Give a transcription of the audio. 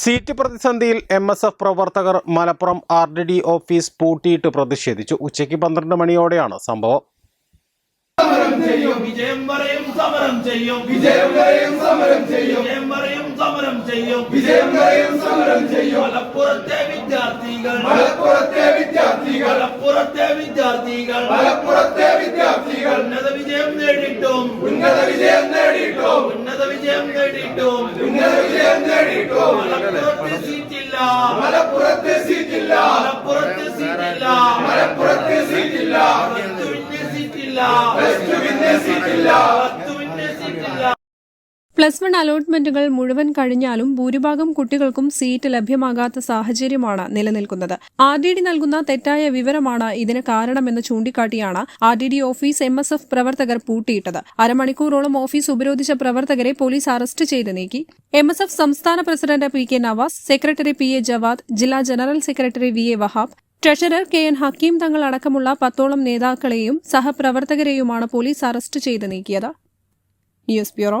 Seat പ്രതിസന്ധിയിൽ M S F പ്രവർത്തകർ Malappuram R D D office പൂട്ടിയിട്ട് പ്രതിഷേധിച്ചു. ഉച്ചയ്ക്ക് പന്ത്രണ്ട് മണിയോടെയാണ് സംഭവം. മലപ്പുറത്തെ വിദ്യാർത്ഥികൾ മലപ്പുറത്തെ വിദ്യാർത്ഥികൾ മലപ്പുറത്തെ വിദ്യാർത്ഥികൾ മലപ്പുറത്തെ വിദ്യാർത്ഥികൾ വിജയം വിജയം സീറ്റില്ല. മലപ്പുറത്ത് സീറ്റില്ല. മലപ്പുറത്ത് സീറ്റില്ല. മലപ്പുറത്ത് സീറ്റില്ല. സീറ്റില്ല. സീറ്റില്ല. പ്ലസ് വൺ അലോട്ട്മെന്റുകൾ മുഴുവൻ കഴിഞ്ഞാലും ഭൂരിഭാഗം കുട്ടികൾക്കും സീറ്റ് ലഭ്യമാകാത്ത സാഹചര്യമാണ് നിലനിൽക്കുന്നത്. ആർ ഡി ഡി നൽകുന്ന തെറ്റായ വിവരമാണ് ഇതിന് കാരണമെന്ന് ചൂണ്ടിക്കാട്ടിയാണ് R D D office M S F പ്രവർത്തകർ പൂട്ടിയിട്ടത്. അരമണിക്കൂറോളം ഓഫീസ് ഉപരോധിച്ച പ്രവർത്തകരെ പോലീസ് അറസ്റ്റ് ചെയ്ത് നീക്കി. എം എസ് എഫ് സംസ്ഥാന president P K Navas secretary P A Jawad ജില്ലാ general secretary V A Wahab treasurer K N Hakeem Thangal അടക്കമുള്ള പത്തോളം നേതാക്കളെയും സഹപ്രവർത്തകരെയുമാണ് പോലീസ് അറസ്റ്റ് ചെയ്ത് നീക്കിയത്. News bureau